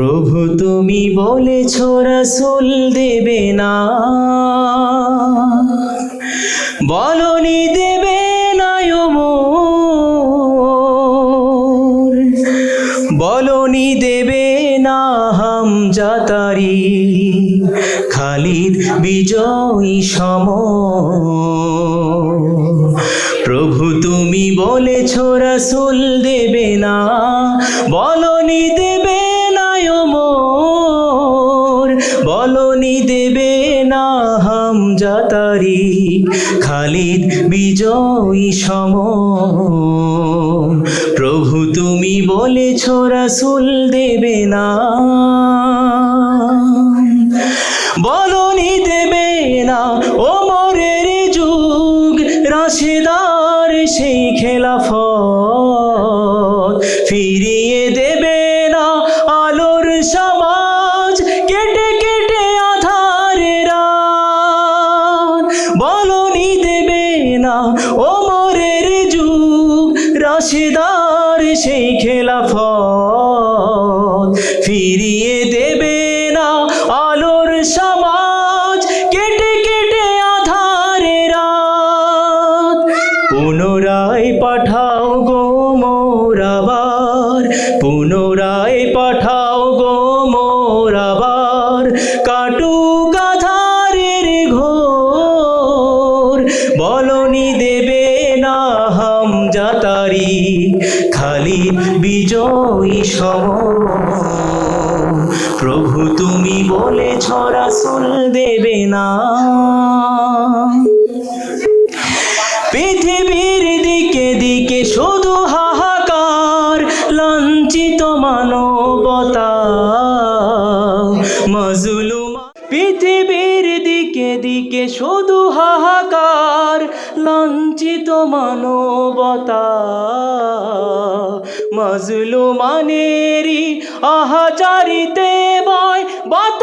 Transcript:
প্রভু তুমি বলেছ রসুল দেবে না। বলনি দেবে না বলনি দেবে না হাম জাতারি খালিদ বিজয়ী সম প্রভু তুমি বলেছ রসুল দেবে না। বলনি দেবে না হাম জাতারি খালিদ বিজয়ী সম প্রভু তুমি বলেছ, রসুল দেবে না। বলনি দেবে না ও মরের যুগ, রাশেদার সেই খেলাফত। ফিরিয়ে দেবে না আলোর সমাজ ও মরের যুগ রাশেদার সেই খেলাফত। ফিরিয়ে দেবে না আলোর সমাজ জাতারি খালি বিজয়ী সম প্রভু, তুমি বলে ছড়া সুল দেবে না। পৃথিবীর দিকে দিকে শুধু হাহাকার, লাঞ্ছিত মানবতা। পৃথিবীর দিকে শুধু হাহাকার লাঞ্ছিত মানবতা। মজলুমানেরই আহাচারিতে বয় বাতা